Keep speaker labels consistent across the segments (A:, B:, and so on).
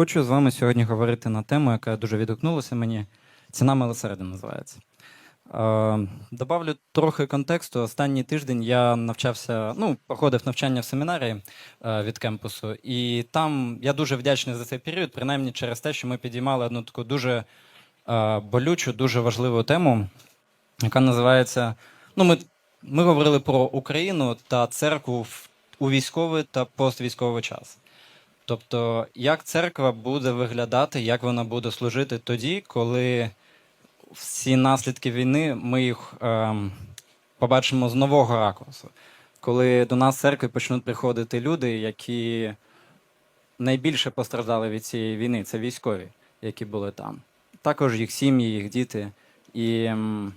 A: Хочу з вами сьогодні говорити на тему, яка дуже відгукнулася мені. Ціна милосердя називається. Е, добавлю трохи контексту. Останній тиждень я навчався, ну, проходив навчання в семінарії е, від кемпусу, і там я дуже вдячний за цей період, принаймні через те, що ми підіймали одну таку дуже е, болючу, дуже важливу тему, яка називається. Ну, ми, ми говорили про Україну та церкву у військовий та поствійськовий час. Тобто, як церква буде виглядати, як вона буде служити тоді, коли всі наслідки війни ми їх ем, побачимо з нового ракурсу. Коли до нас в церкві почнуть приходити люди, які найбільше постраждали від цієї війни, це військові, які були там. Також їх сім'ї, їх діти. І ем, і нас-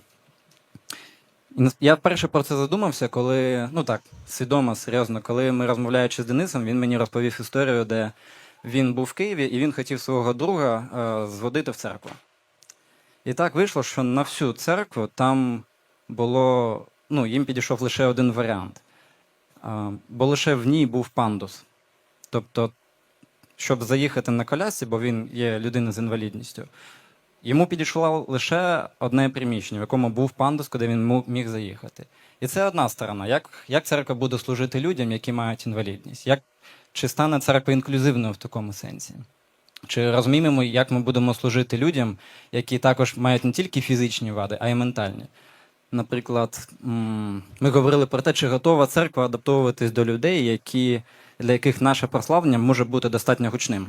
A: я вперше про це задумався, коли, ну так, свідомо, серйозно, коли ми розмовляючи з Денисом, він мені розповів історію, де він був в Києві і він хотів свого друга е, зводити в церкву. І так вийшло, що на всю церкву там було, ну, їм підійшов лише один варіант. Е, бо лише в ній був пандус. Тобто, щоб заїхати на колясці, бо він є людина з інвалідністю, Йому підійшло лише одне приміщення, в якому був пандус, куди він міг заїхати. І це одна сторона. Як, як церква буде служити людям, які мають інвалідність? Як, чи стане церква інклюзивною в такому сенсі? Чи розуміємо, як ми будемо служити людям, які також мають не тільки фізичні вади, а й ментальні? Наприклад, ми говорили про те, чи готова церква адаптовуватись до людей, які, для яких наше прославлення може бути достатньо гучним.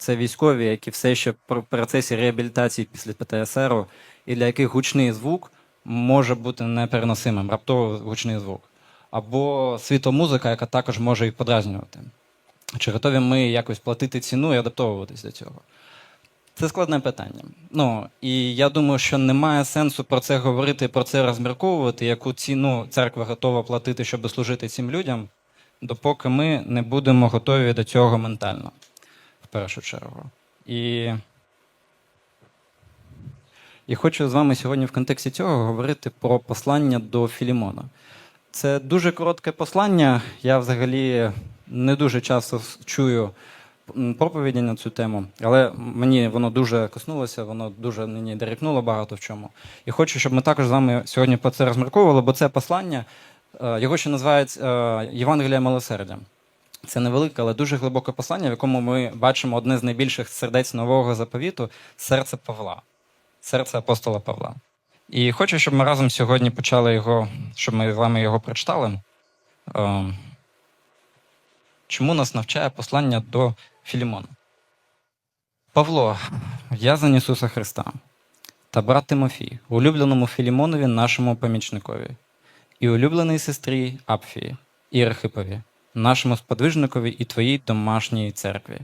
A: Це військові, які все ще в процесі реабілітації після ПТСР, і для яких гучний звук може бути непереносимим, раптово гучний звук. Або світомузика, яка також може їх подразнювати. Чи готові ми якось платити ціну і адаптовуватись до цього? Це складне питання. Ну і я думаю, що немає сенсу про це говорити, про це розмірковувати, яку ціну церква готова платити, щоб служити цим людям, допоки ми не будемо готові до цього ментально першу чергу. І, і хочу з вами сьогодні в контексті цього говорити про послання до Філімона. Це дуже коротке послання. Я взагалі не дуже часто чую проповіді на цю тему, але мені воно дуже коснулося, воно дуже мені директнуло багато в чому. І хочу, щоб ми також з вами сьогодні про це розмірковували, бо це послання, е, його ще називають е, Євангелія милосердя. Це невелике, але дуже глибоке послання, в якому ми бачимо одне з найбільших сердець нового заповіту серце Павла, серце апостола Павла. І хочу, щоб ми разом сьогодні почали його, щоб ми з вами його прочитали. Е, Чому нас навчає послання до Філімона? Павло, в'язань Ісуса Христа, та брат Тимофій, улюбленому Філімонові, нашому помічникові, і улюбленій сестрі Апфії, і Архипові, нашому сподвижникові і твоїй домашній церкві.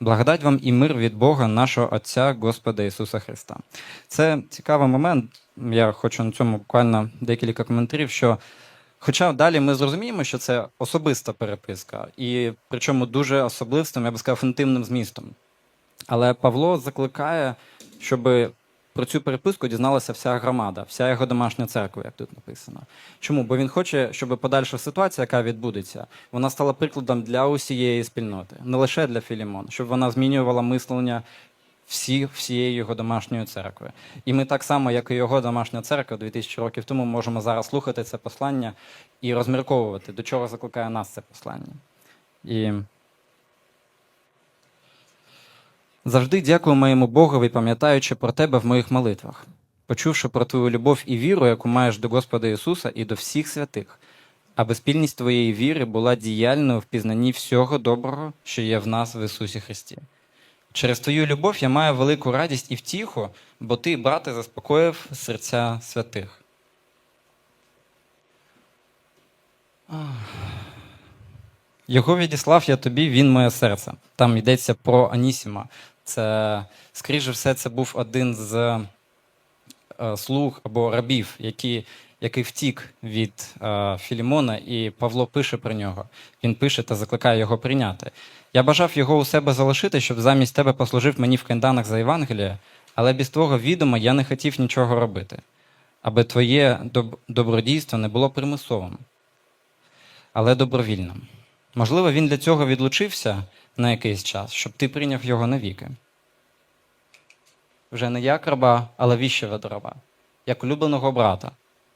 A: Благодать вам і мир від Бога, нашого Отця, Господа Ісуса Христа. Це цікавий момент. Я хочу на цьому буквально декілька коментарів. що Хоча далі ми зрозуміємо, що це особиста переписка, і причому дуже особливим, я би сказав, інтимним змістом. Але Павло закликає, щоб про цю переписку дізналася вся громада, вся його домашня церква, як тут написано. Чому? Бо він хоче, щоб подальша ситуація, яка відбудеться, вона стала прикладом для усієї спільноти, не лише для Філімона, щоб вона змінювала мислення всі, всієї його домашньої церкви. І ми так само, як і його домашня церква 2000 років тому, можемо зараз слухати це послання і розмірковувати, до чого закликає нас це послання. І завжди дякую моєму Богові, пам'ятаючи про тебе в моїх молитвах, почувши про твою любов і віру, яку маєш до Господа Ісуса і до всіх святих, аби спільність твоєї віри була діяльною в пізнанні всього доброго, що є в нас в Ісусі Христі. Через твою любов я маю велику радість і втіху, бо ти, брате, заспокоїв серця святих. Його відіслав я тобі, він моє серце. Там йдеться про Анісіма. Це, скоріше все, це був один з е, слуг або рабів, які, який втік від е, Філімона, і Павло пише про нього. Він пише та закликає його прийняти. Я бажав його у себе залишити, щоб замість тебе послужив мені в кайданах за Євангеліє, але без твого відома я не хотів нічого робити, аби твоє доб- добродійство не було примусовим, але добровільним. Можливо, він для цього відлучився, на якийсь час, щоб ти прийняв його навіки. Вже не як раба, але до раба, як улюбленого брата,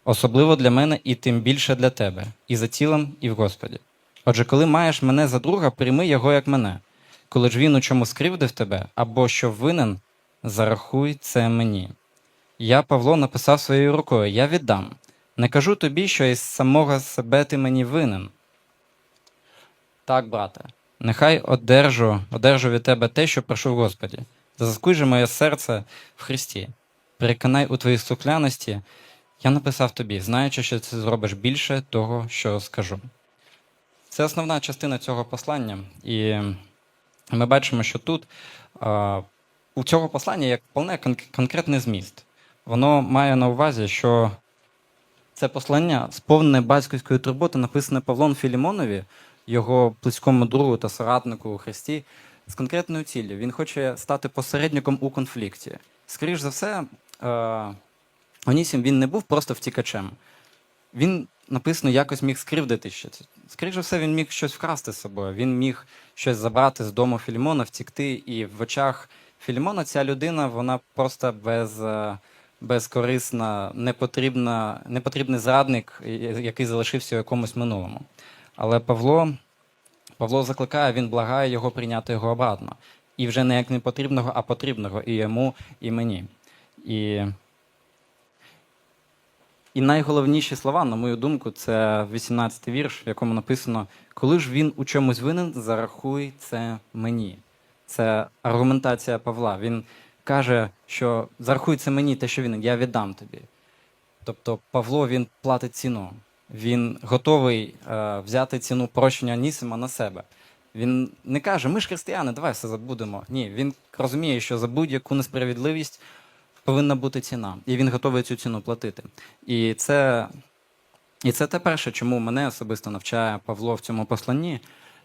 A: особливо для мене і тим більше для тебе, і за тілом, і в Господі. Отже, коли маєш мене за друга, прийми його як мене. Коли ж він у чому скривдив тебе, або що винен, зарахуй це мені. Я, Павло, написав своєю рукою: Я віддам. Не кажу тобі, що із самого себе ти мені винен. Так, брате, нехай одержу, одержу від тебе те, що прошу в Господі. Заскуй же моє серце в Христі. Переконай у твоїй сукляності, я написав тобі, знаючи, що ти зробиш більше того, що скажу. Це основна частина цього послання, і ми бачимо, що тут а, у цього послання є повне кон- конкретний зміст. Воно має на увазі, що це послання, сповнене батьківської турботи, написане Павлом Філімонові, його близькому другу та соратнику у Христі, з конкретною ціллю. Він хоче стати посередником у конфлікті. Скоріш за все, е, Онісім він не був просто втікачем. Він написано якось міг скривдити щось. Скоріше за все, він міг щось вкрасти з собою. Він міг щось забрати з дому Філімона, втікти, і в очах Філімона ця людина, вона просто без, е, безкорисна, непотрібна, непотрібний зрадник, який залишився у якомусь минулому. Але Павло, Павло закликає, він благає його прийняти його обратно. І вже не як непотрібного, а потрібного і йому, і мені. І і найголовніші слова, на мою думку, це 18-й вірш, в якому написано: коли ж він у чомусь винен, зарахуй це мені. Це аргументація Павла. Він каже, що зарахуй це мені, те, що він, я віддам тобі. Тобто Павло він платить ціну. Він готовий е, взяти ціну прощення Анісима на себе. Він не каже, ми ж християни, давай все забудемо. Ні, він розуміє, що за будь-яку несправедливість повинна бути ціна, і він готовий цю ціну платити. І це, і це те перше, чому мене особисто навчає Павло в цьому посланні.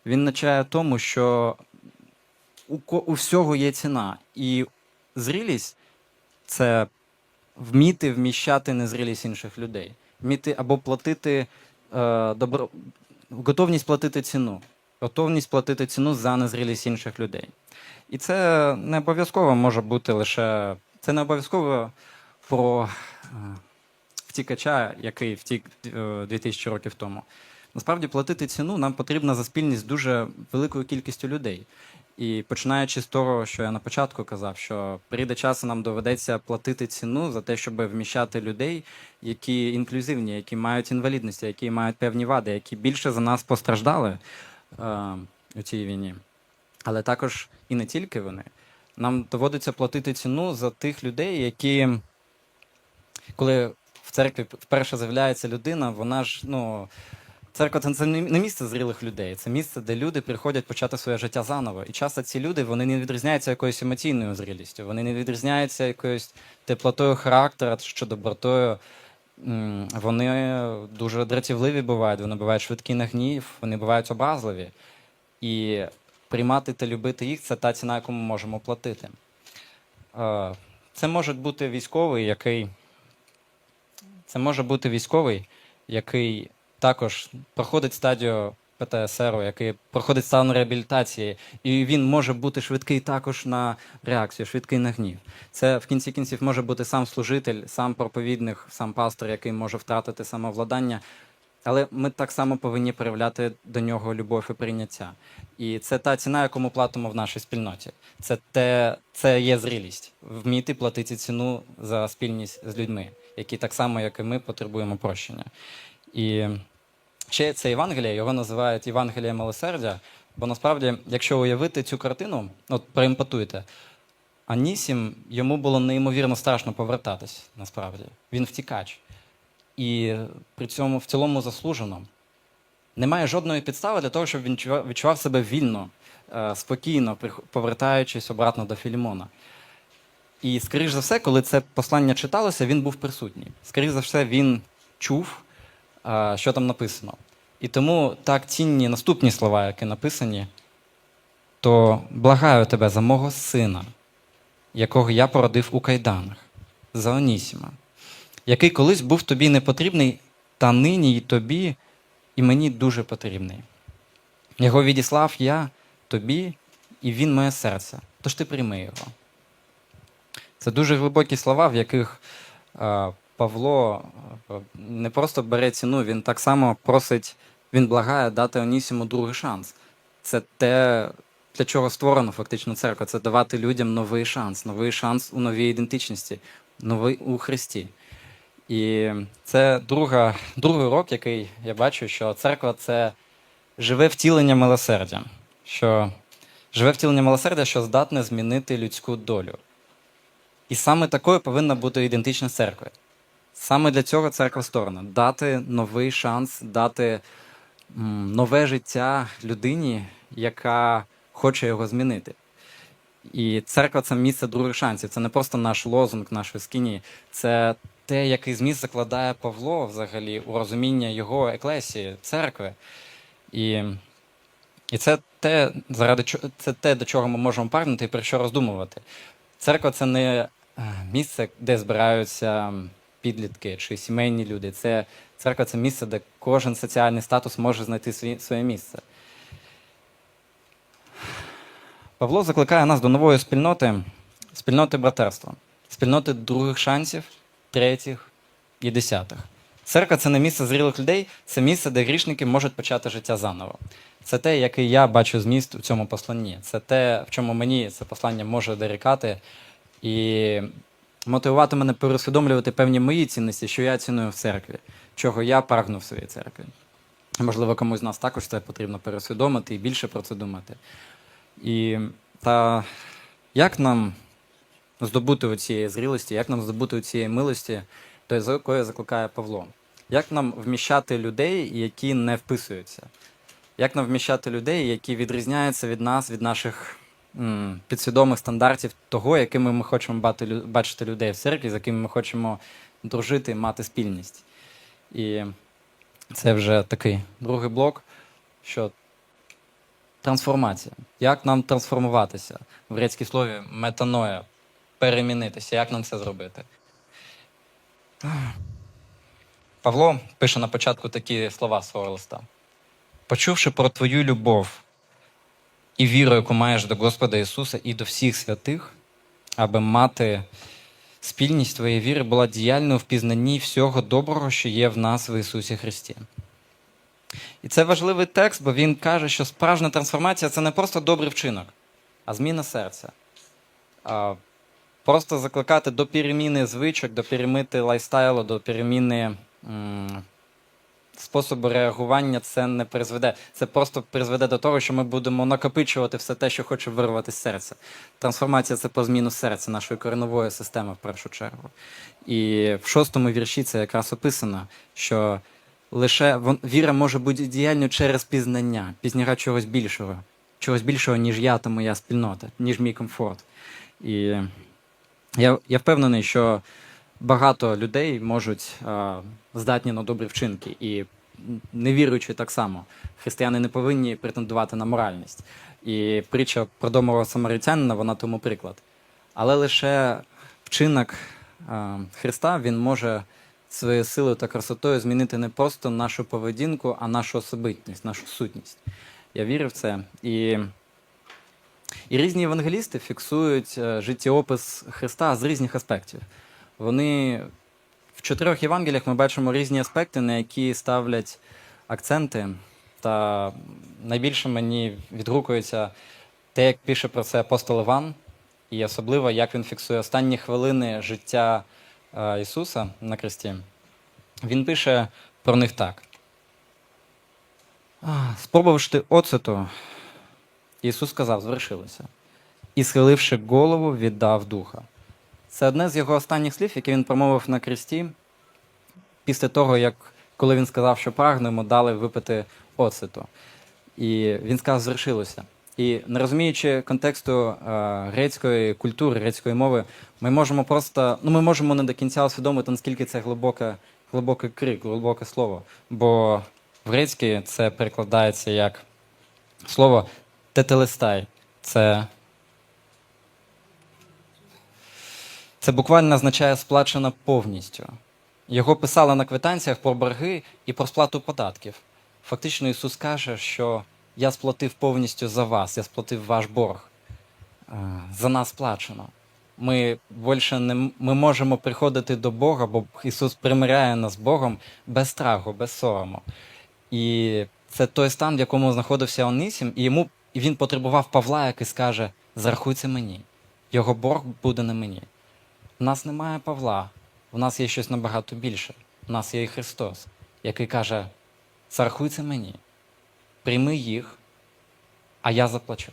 A: Він навчає тому, що у, у всього є ціна. І зрілість це вміти вміщати незрілість інших людей, вміти або платити е, добро, готовність платити ціну, готовність платити ціну за незрілість інших людей. І це не обов'язково може бути лише. Це не обов'язково про е, втікача, який втік е, 2000 років тому. Насправді платити ціну нам потрібно за спільність дуже великою кількістю людей. І починаючи з того, що я на початку казав, що прийде час, нам доведеться платити ціну за те, щоб вміщати людей, які інклюзивні, які мають інвалідності, які мають певні вади, які більше за нас постраждали е, у цій війні. Але також і не тільки вони. Нам доводиться платити ціну за тих людей, які, коли в церкві вперше з'являється людина, вона ж ну. Церква це не місце зрілих людей, це місце, де люди приходять почати своє життя заново. І часто ці люди вони не відрізняються якоюсь емоційною зрілістю, вони не відрізняються якоюсь теплотою характера чи добротою. Вони дуже дратівливі бувають, вони бувають швидкі на гнів, вони бувають образливі. І приймати та любити їх це та ціна, яку ми можемо платити. Е, Це може бути військовий, який. Це може бути військовий, який також проходить стадію ПТСР, який проходить стан реабілітації, і він може бути швидкий також на реакцію, швидкий на гнів. Це в кінці кінців може бути сам служитель, сам проповідник, сам пастор, який може втратити самовладання. Але ми так само повинні проявляти до нього любов і прийняття. І це та ціна, яку ми платимо в нашій спільноті. Це те, це є зрілість. Вміти платити ціну за спільність з людьми, які так само, як і ми, потребуємо прощення. І ще це Євангеліє, його називають Євангеліє милосердя. Бо насправді, якщо уявити цю картину, от проімпотуйте, Анісім йому було неймовірно страшно повертатись, насправді. Він втікач. І при цьому в цілому заслужено. Немає жодної підстави для того, щоб він відчував- себе вільно, е, спокійно, повертаючись обратно до Філімона. І, скоріш за все, коли це послання читалося, він був присутній. Скоріш за все, він чув, що там написано. І тому так цінні наступні слова, які написані, то благаю тебе за мого сина, якого я породив у кайданах, за Онісіма, який колись був тобі непотрібний, та нині й тобі, і мені дуже потрібний. Його відіслав я тобі і він моє серце. Тож ти прийми його. Це дуже глибокі слова, в яких Павло е, не просто бере ціну, він так само просить, він благає дати Онісіму другий шанс. Це те, для чого створено фактично церква, це давати людям новий шанс, новий шанс у новій ідентичності, новий у Христі. І це друга, другий урок, який я бачу, що церква це живе втілення милосердя. Що живе втілення милосердя, що здатне змінити людську долю. І саме такою повинна бути ідентичність церкви. Саме для цього церква створена дати новий шанс, дати нове життя людині, яка хоче його змінити. І церква це місце других шансів. Це не просто наш лозунг нашої скині, це те, який зміст закладає Павло взагалі у розуміння його еклесії, церкви. І, і це те, заради це те, до чого ми можемо прагнути і про що роздумувати. Церква це не е, місце, де збираються підлітки чи сімейні люди. Це церква це місце, де кожен соціальний статус може знайти своє місце. Павло закликає нас до нової спільноти, спільноти братерства, спільноти других шансів, третіх і десятих. Церква це не місце зрілих людей, це місце, де грішники можуть почати життя заново. Це те, який я бачу зміст у цьому посланні. Це те, в чому мені це послання може дорікати і мотивувати мене пересвідомлювати певні мої цінності, що я ціную в церкві, чого я прагну в своїй церкві. Можливо, комусь з нас також це потрібно пересвідомити і більше про це думати. І та як нам здобути цієї зрілості, як нам здобути цієї милості, до якої закликає Павло? Як нам вміщати людей, які не вписуються? Як нам вміщати людей, які відрізняються від нас, від наших підсвідомих стандартів того, якими ми хочемо бачити людей в церкві, з якими ми хочемо дружити, мати спільність? І це вже такий другий блок, що трансформація. Як нам трансформуватися? В грецькій слові метаноя, перемінитися. Як нам це зробити? Павло пише на початку такі слова свого листа. Почувши про твою любов і віру, яку маєш до Господа Ісуса і до всіх святих, аби мати спільність твоєї віри була діяльною в пізнанні всього доброго, що є в нас в Ісусі Христі. І це важливий текст, бо він каже, що справжня трансформація це не просто добрий вчинок, а зміна серця. Просто закликати до переміни звичок, до переміни лайфстайлу, до переміни способу реагування це не призведе. Це просто призведе до того, що ми будемо накопичувати все те, що хоче вирвати з серця. Трансформація це по зміну серця, нашої кореневої системи в першу чергу. І в шостому вірші це якраз описано, що лише віра може бути діяльною через пізнання, пізнання чогось більшого, чогось більшого, ніж я та моя спільнота, ніж мій комфорт. І я, я впевнений, що багато людей можуть а, здатні на добрі вчинки, і невіруючі так само. Християни не повинні претендувати на моральність. І притча про домового самаритянина, вона тому приклад. Але лише вчинок а, Христа він може своєю силою та красотою змінити не просто нашу поведінку, а нашу особистість, нашу сутність. Я вірю в це. І, і різні евангелісти фіксують е, життєопис Христа з різних аспектів. Вони в чотирьох Євангеліях ми бачимо різні аспекти, на які ставлять акценти. Та найбільше мені відгукується те, як пише про це апостол Іван, і особливо як він фіксує останні хвилини життя е, Ісуса на Христі. Він пише про них так. «А, Спробувавши оцету, Ісус сказав, звершилося. І, схиливши голову, віддав духа. Це одне з його останніх слів, яке він промовив на кресті, після того, як коли він сказав, що прагне, йому дали випити оцету. І він сказав, звершилося. І не розуміючи контексту е, грецької культури, грецької мови, ми можемо просто, ну ми можемо не до кінця усвідомити, наскільки це глибоке, глибокий крик, глибоке слово. Бо в грецькій це перекладається як слово тетелестай. Це Це буквально означає сплачено повністю. Його писали на квитанціях про борги і про сплату податків. Фактично, Ісус каже, що я сплатив повністю за вас, я сплатив ваш борг. е, за нас плачено. Ми більше не ми можемо приходити до Бога, бо Ісус примиряє нас з Богом без страху, без сорому. І це той стан, в якому знаходився Онисім, і йому і він потребував Павла, який скаже: Зарахуй мені, його борг буде на мені. У нас немає Павла, у нас є щось набагато більше. У нас є і Христос, який каже: Зарахуй це мені, прийми їх, а я заплачу.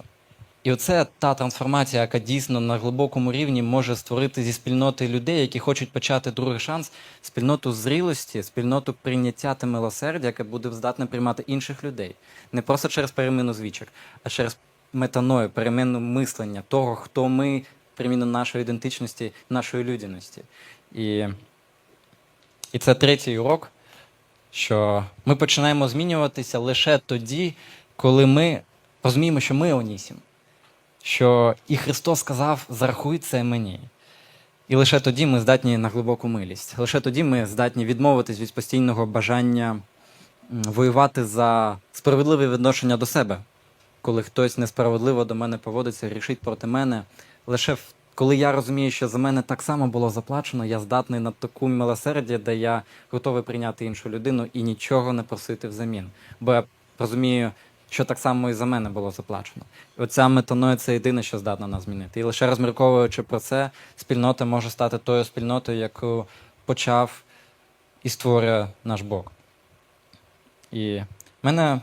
A: І оце та трансформація, яка дійсно на глибокому рівні може створити зі спільноти людей, які хочуть почати другий шанс, спільноту зрілості, спільноту прийняття та милосердя, яке буде здатне приймати інших людей. Не просто через переміну звичок, а через метаною, переміну мислення, того, хто ми, переміну нашої ідентичності, нашої людяності. І, і це третій урок, що ми починаємо змінюватися лише тоді, коли ми розуміємо, що ми Онісім що і Христос сказав: зарахуй це мені. І лише тоді ми здатні на глибоку милість. Лише тоді ми здатні відмовитись від постійного бажання воювати за справедливе відношення до себе. Коли хтось несправедливо до мене поводиться, рішить проти мене. Лише коли я розумію, що за мене так само було заплачено, я здатний на таку милосердя, де я готовий прийняти іншу людину і нічого не просити взамін. Бо я розумію, що так само і за мене було заплачено. Оця метаноя це єдине, що здатна нас змінити. І лише розмірковуючи про це, спільнота може стати тою спільнотою, яку почав і створює наш Бог. І мене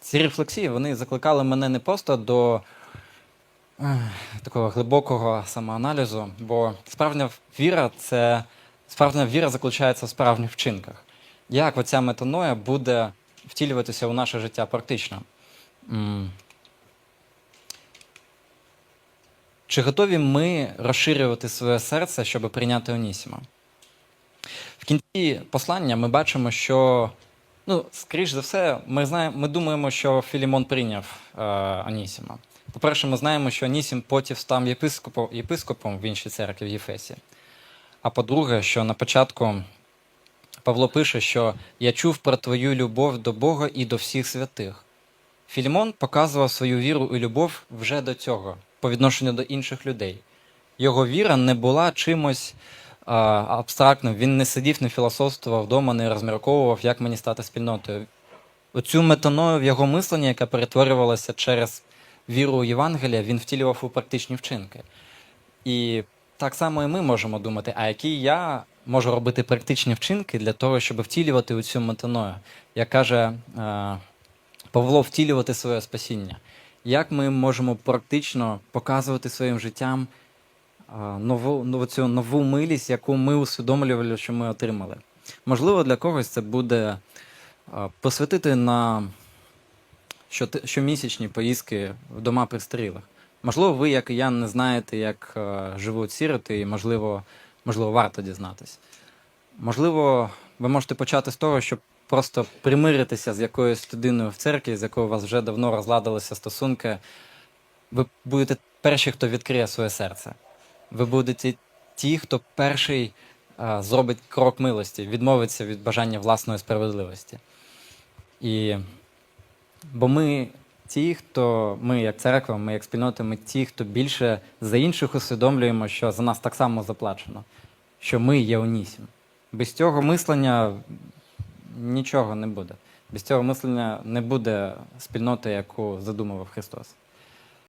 A: ці рефлексії вони закликали мене не просто до такого глибокого самоаналізу, бо справжня віра це справжня віра заключається в справжніх вчинках. Як оця метаноя буде втілюватися у наше життя практично? Чи готові ми розширювати своє серце, щоб прийняти Онісіма? В кінці послання ми бачимо, що, ну, скоріш за все, ми, знаємо, ми думаємо, що Філімон прийняв е, Онісіма. По-перше, ми знаємо, що Онісім потім став єпископом, єпископом в іншій церкві в Єфесі. А по-друге, що на початку Павло пише, що я чув про твою любов до Бога і до всіх святих. Філімон показував свою віру і любов вже до цього, по відношенню до інших людей. Його віра не була чимось а, абстрактним. Він не сидів, не філософствував вдома, не розмірковував, як мені стати спільнотою. Оцю метаною в його мисленні, яка перетворювалася через віру Євангелія, він втілював у практичні вчинки. І так само і ми можемо думати, а які я можу робити практичні вчинки для того, щоб втілювати у цю метаною. Як каже е, Павло, втілювати своє спасіння. Як ми можемо практично показувати своїм життям е, нову, нову, цю нову милість, яку ми усвідомлювали, що ми отримали? Можливо, для когось це буде е, посвятити на щомісячні поїздки в дома престарілих. Можливо, ви, як і я, не знаєте, як е, живуть сіроти, і можливо, можливо, варто дізнатись. Можливо, ви можете почати з того, щоб просто примиритися з якоюсь людиною в церкві, з якою у вас вже давно розладилися стосунки. Ви будете перші, хто відкриє своє серце. Ви будете ті, хто перший е, зробить крок милості, відмовиться від бажання власної справедливості. І Бо ми ті, хто ми як церква, ми як спільнота, ми ті, хто більше за інших усвідомлюємо, що за нас так само заплачено, що ми є унісім. Без цього мислення нічого не буде. Без цього мислення не буде спільноти, яку задумував Христос.